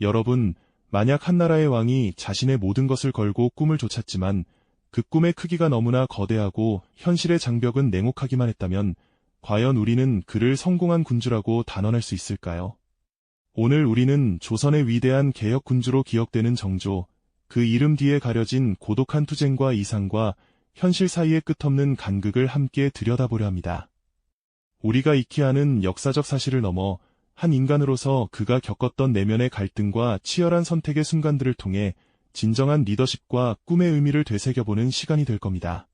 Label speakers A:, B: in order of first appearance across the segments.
A: 여러분, 만약 한 나라의 왕이 자신의 모든 것을 걸고 꿈을 쫓았지만 그 꿈의 크기가 너무나 거대하고 현실의 장벽은 냉혹하기만 했다면 과연 우리는 그를 성공한 군주라고 단언할 수 있을까요? 오늘 우리는 조선의 위대한 개혁 군주로 기억되는 정조, 그 이름 뒤에 가려진 고독한 투쟁과 이상과 현실 사이의 끝없는 간극을 함께 들여다보려 합니다. 우리가 익히 아는 역사적 사실을 넘어 한 인간으로서 그가 겪었던 내면의 갈등과 치열한 선택의 순간들을 통해 진정한 리더십과 꿈의 의미를 되새겨보는 시간이 될 겁니다.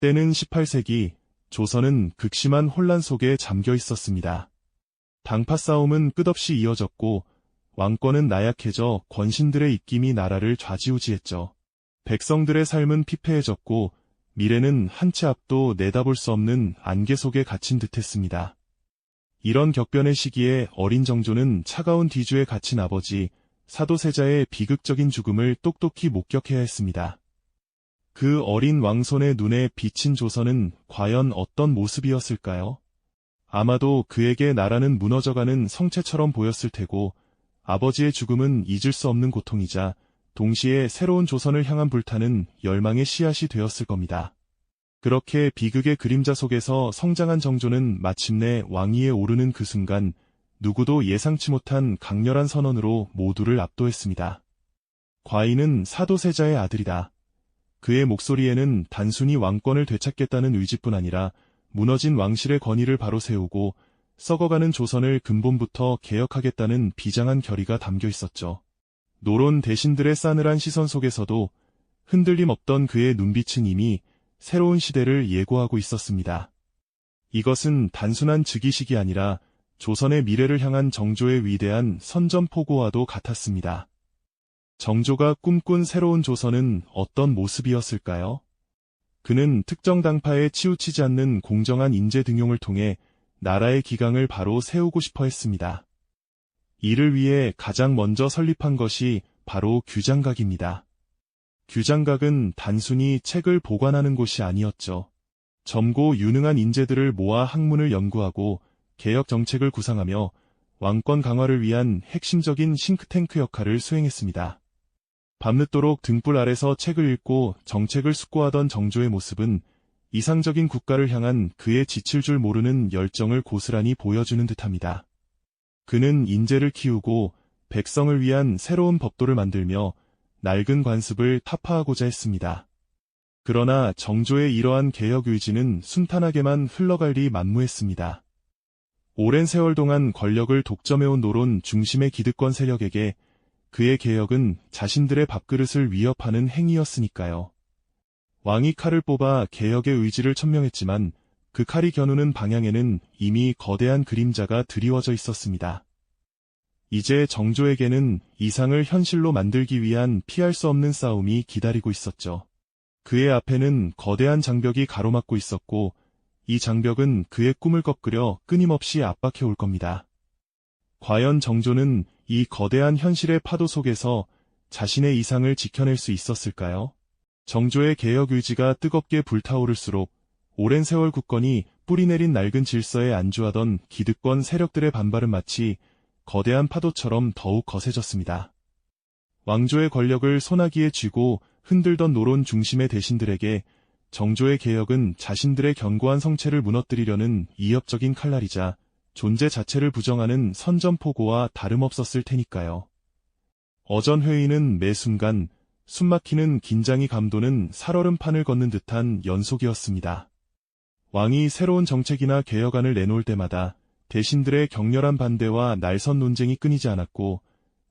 A: 때는 18세기, 조선은 극심한 혼란 속에 잠겨 있었습니다. 당파 싸움은 끝없이 이어졌고 왕권은 나약해져 권신들의 입김이 나라를 좌지우지했죠. 백성들의 삶은 피폐해졌고 미래는 한 치 앞도 내다볼 수 없는 안개 속에 갇힌 듯했습니다. 이런 격변의 시기에 어린 정조는 차가운 뒤주에 갇힌 아버지 사도세자의 비극적인 죽음을 똑똑히 목격해야 했습니다. 그 어린 왕손의 눈에 비친 조선은 과연 어떤 모습이었을까요? 아마도 그에게 나라는 무너져가는 성체처럼 보였을 테고 아버지의 죽음은 잊을 수 없는 고통이자 동시에 새로운 조선을 향한 불타는 열망의 씨앗이 되었을 겁니다. 그렇게 비극의 그림자 속에서 성장한 정조는 마침내 왕위에 오르는 그 순간 누구도 예상치 못한 강렬한 선언으로 모두를 압도했습니다. 과인은 사도세자의 아들이다. 그의 목소리에는 단순히 왕권을 되찾겠다는 의지뿐 아니라 무너진 왕실의 권위를 바로 세우고 썩어가는 조선을 근본부터 개혁하겠다는 비장한 결의가 담겨 있었죠. 노론 대신들의 싸늘한 시선 속에서도 흔들림 없던 그의 눈빛은 이미 새로운 시대를 예고하고 있었습니다. 이것은 단순한 즉위식이 아니라 조선의 미래를 향한 정조의 위대한 선전포고와도 같았습니다. 정조가 꿈꾼 새로운 조선은 어떤 모습이었을까요? 그는 특정 당파에 치우치지 않는 공정한 인재 등용을 통해 나라의 기강을 바로 세우고 싶어 했습니다. 이를 위해 가장 먼저 설립한 것이 바로 규장각입니다. 규장각은 단순히 책을 보관하는 곳이 아니었죠. 점고 유능한 인재들을 모아 학문을 연구하고 개혁 정책을 구상하며 왕권 강화를 위한 핵심적인 싱크탱크 역할을 수행했습니다. 밤늦도록 등불 아래서 책을 읽고 정책을 숙고하던 정조의 모습은 이상적인 국가를 향한 그의 지칠 줄 모르는 열정을 고스란히 보여주는 듯합니다. 그는 인재를 키우고 백성을 위한 새로운 법도를 만들며 낡은 관습을 타파하고자 했습니다. 그러나 정조의 이러한 개혁 의지는 순탄하게만 흘러갈 리 만무했습니다. 오랜 세월 동안 권력을 독점해온 노론 중심의 기득권 세력에게 그의 개혁은 자신들의 밥그릇을 위협하는 행위였으니까요. 왕이 칼을 뽑아 개혁의 의지를 천명했지만 그 칼이 겨누는 방향에는 이미 거대한 그림자가 드리워져 있었습니다. 이제 정조에게는 이상을 현실로 만들기 위한 피할 수 없는 싸움이 기다리고 있었죠. 그의 앞에는 거대한 장벽이 가로막고 있었고 이 장벽은 그의 꿈을 꺾으려 끊임없이 압박해 올 겁니다. 과연 정조는 이 거대한 현실의 파도 속에서 자신의 이상을 지켜낼 수 있었을까요? 정조의 개혁 의지가 뜨겁게 불타오를수록 오랜 세월 국권이 뿌리내린 낡은 질서에 안주하던 기득권 세력들의 반발은 마치 거대한 파도처럼 더욱 거세졌습니다. 왕조의 권력을 소나기에 쥐고 흔들던 노론 중심의 대신들에게 정조의 개혁은 자신들의 견고한 성체를 무너뜨리려는 이협적인 칼날이자 존재 자체를 부정하는 선전포고와 다름없었을 테니까요. 어전 회의는 매 순간 숨막히는 긴장이 감도는 살얼음판을 걷는 듯한 연속이었습니다. 왕이 새로운 정책이나 개혁안을 내놓을 때마다 대신들의 격렬한 반대와 날선 논쟁이 끊이지 않았고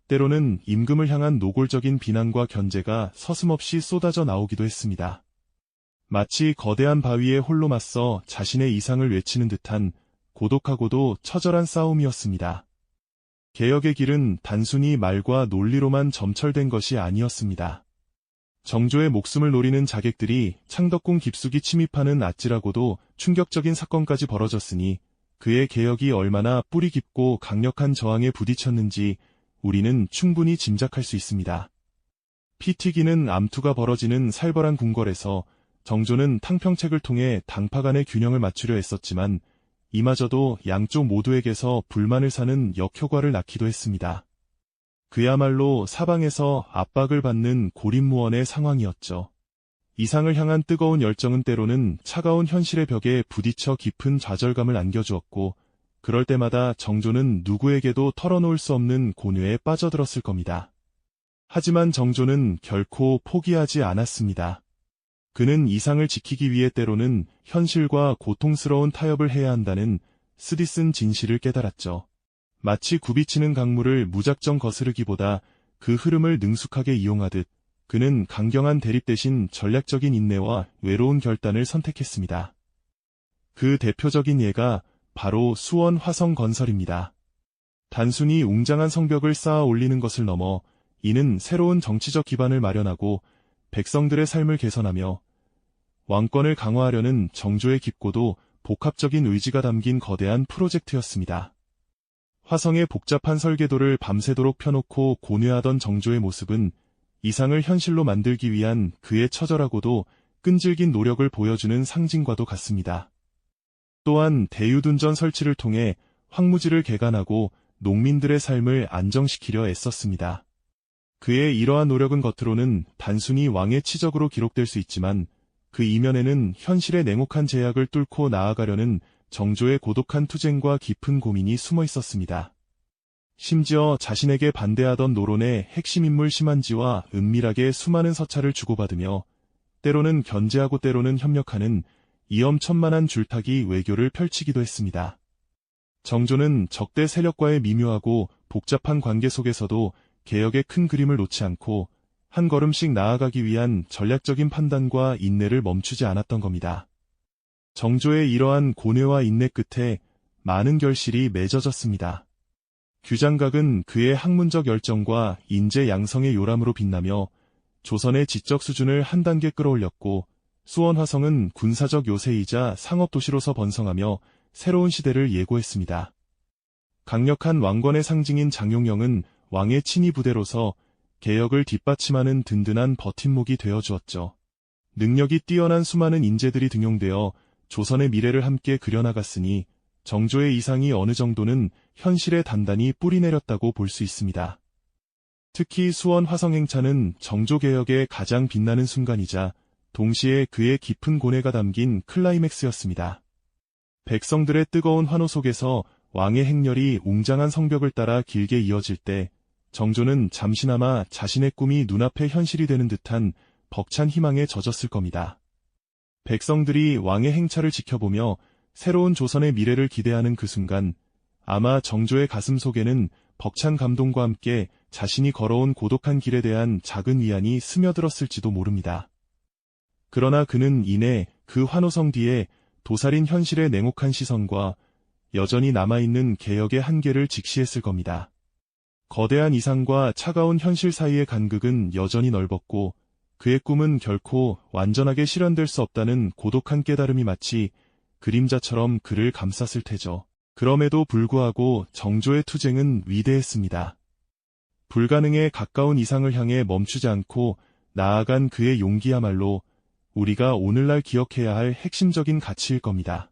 A: 때로는 임금을 향한 노골적인 비난과 견제가 서슴없이 쏟아져 나오기도 했습니다. 마치 거대한 바위에 홀로 맞서 자신의 이상을 외치는 듯한 고독하고도 처절한 싸움이었습니다. 개혁의 길은 단순히 말과 논리로만 점철된 것이 아니었습니다. 정조의 목숨을 노리는 자객들이 창덕궁 깊숙이 침입하는 아찔하고도 충격적인 사건까지 벌어졌으니 그의 개혁이 얼마나 뿌리 깊고 강력한 저항에 부딪혔는지 우리는 충분히 짐작할 수 있습니다. 피 튀기는 암투가 벌어지는 살벌한 궁궐에서 정조는 탕평책을 통해 당파 간의 균형을 맞추려 했었지만 이마저도 양쪽 모두에게서 불만을 사는 역효과를 낳기도 했습니다. 그야말로 사방에서 압박을 받는 고립무원의 상황이었죠. 이상을 향한 뜨거운 열정은 때로는 차가운 현실의 벽에 부딪혀 깊은 좌절감을 안겨주었고, 그럴 때마다 정조는 누구에게도 털어놓을 수 없는 고뇌에 빠져들었을 겁니다. 하지만 정조는 결코 포기하지 않았습니다. 그는 이상을 지키기 위해 때로는 현실과 고통스러운 타협을 해야 한다는 쓰디쓴 진실을 깨달았죠. 마치 굽이치는 강물을 무작정 거스르기보다 그 흐름을 능숙하게 이용하듯 그는 강경한 대립 대신 전략적인 인내와 외로운 결단을 선택했습니다. 그 대표적인 예가 바로 수원 화성 건설입니다. 단순히 웅장한 성벽을 쌓아 올리는 것을 넘어 이는 새로운 정치적 기반을 마련하고 백성들의 삶을 개선하며 왕권을 강화하려는 정조의 깊고도 복합적인 의지가 담긴 거대한 프로젝트였습니다. 화성의 복잡한 설계도를 밤새도록 펴놓고 고뇌하던 정조의 모습은 이상을 현실로 만들기 위한 그의 처절하고도 끈질긴 노력을 보여주는 상징과도 같습니다. 또한 대유둔전 설치를 통해 황무지를 개간하고 농민들의 삶을 안정시키려 애썼습니다. 그의 이러한 노력은 겉으로는 단순히 왕의 치적으로 기록될 수 있지만 그 이면에는 현실의 냉혹한 제약을 뚫고 나아가려는 정조의 고독한 투쟁과 깊은 고민이 숨어 있었습니다. 심지어 자신에게 반대하던 노론의 핵심 인물 심한지와 은밀하게 수많은 서찰을 주고받으며 때로는 견제하고 때로는 협력하는 이엄천만한 줄타기 외교를 펼치기도 했습니다. 정조는 적대 세력과의 미묘하고 복잡한 관계 속에서도 개혁의 큰 그림을 놓지 않고 한 걸음씩 나아가기 위한 전략적인 판단과 인내를 멈추지 않았던 겁니다. 정조의 이러한 고뇌와 인내 끝에 많은 결실이 맺어졌습니다. 규장각은 그의 학문적 열정과 인재 양성의 요람으로 빛나며 조선의 지적 수준을 한 단계 끌어올렸고 수원 화성은 군사적 요새이자 상업도시로서 번성하며 새로운 시대를 예고했습니다. 강력한 왕권의 상징인 장용영은 왕의 친위 부대로서 개혁을 뒷받침하는 든든한 버팀목이 되어 주었죠. 능력이 뛰어난 수많은 인재들이 등용되어 조선의 미래를 함께 그려나갔으니 정조의 이상이 어느 정도는 현실에 단단히 뿌리내렸다고 볼 수 있습니다. 특히 수원 화성행차는 정조개혁의 가장 빛나는 순간이자 동시에 그의 깊은 고뇌가 담긴 클라이맥스였습니다. 백성들의 뜨거운 환호 속에서 왕의 행렬이 웅장한 성벽을 따라 길게 이어질 때 정조는 잠시나마 자신의 꿈이 눈앞에 현실이 되는 듯한 벅찬 희망에 젖었을 겁니다. 백성들이 왕의 행차를 지켜보며 새로운 조선의 미래를 기대하는 그 순간 아마 정조의 가슴 속에는 벅찬 감동과 함께 자신이 걸어온 고독한 길에 대한 작은 위안이 스며들었을지도 모릅니다. 그러나 그는 이내 그 환호성 뒤에 도살인 현실의 냉혹한 시선과 여전히 남아있는 개혁의 한계를 직시했을 겁니다. 거대한 이상과 차가운 현실 사이의 간극은 여전히 넓었고 그의 꿈은 결코 완전하게 실현될 수 없다는 고독한 깨달음이 마치 그림자처럼 그를 감쌌을 테죠. 그럼에도 불구하고 정조의 투쟁은 위대했습니다. 불가능에 가까운 이상을 향해 멈추지 않고 나아간 그의 용기야말로 우리가 오늘날 기억해야 할 핵심적인 가치일 겁니다.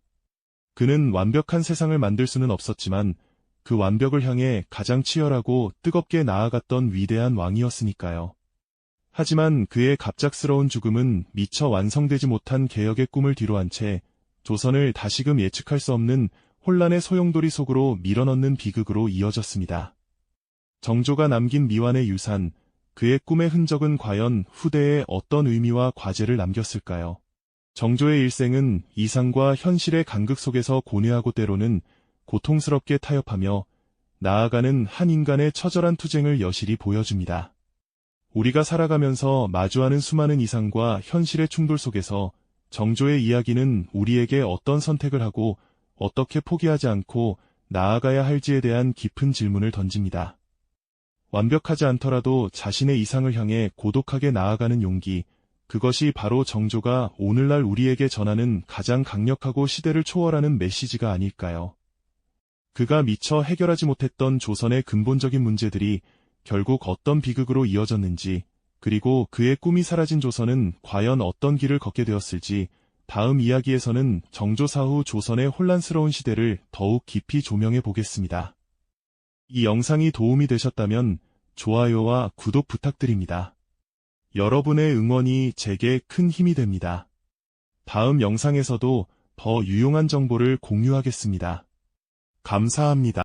A: 그는 완벽한 세상을 만들 수는 없었지만 그 완벽을 향해 가장 치열하고 뜨겁게 나아갔던 위대한 왕이었으니까요. 하지만 그의 갑작스러운 죽음은 미처 완성되지 못한 개혁의 꿈을 뒤로한 채 조선을 다시금 예측할 수 없는 혼란의 소용돌이 속으로 밀어넣는 비극으로 이어졌습니다. 정조가 남긴 미완의 유산, 그의 꿈의 흔적은 과연 후대에 어떤 의미와 과제를 남겼을까요? 정조의 일생은 이상과 현실의 간극 속에서 고뇌하고 때로는 고통스럽게 타협하며 나아가는 한 인간의 처절한 투쟁을 여실히 보여줍니다. 우리가 살아가면서 마주하는 수많은 이상과 현실의 충돌 속에서 정조의 이야기는 우리에게 어떤 선택을 하고 어떻게 포기하지 않고 나아가야 할지에 대한 깊은 질문을 던집니다. 완벽하지 않더라도 자신의 이상을 향해 고독하게 나아가는 용기, 그것이 바로 정조가 오늘날 우리에게 전하는 가장 강력하고 시대를 초월하는 메시지가 아닐까요? 그가 미처 해결하지 못했던 조선의 근본적인 문제들이 결국 어떤 비극으로 이어졌는지, 그리고 그의 꿈이 사라진 조선은 과연 어떤 길을 걷게 되었을지, 다음 이야기에서는 정조사 후 조선의 혼란스러운 시대를 더욱 깊이 조명해 보겠습니다. 이 영상이 도움이 되셨다면 좋아요와 구독 부탁드립니다. 여러분의 응원이 제게 큰 힘이 됩니다. 다음 영상에서도 더 유용한 정보를 공유하겠습니다. 감사합니다.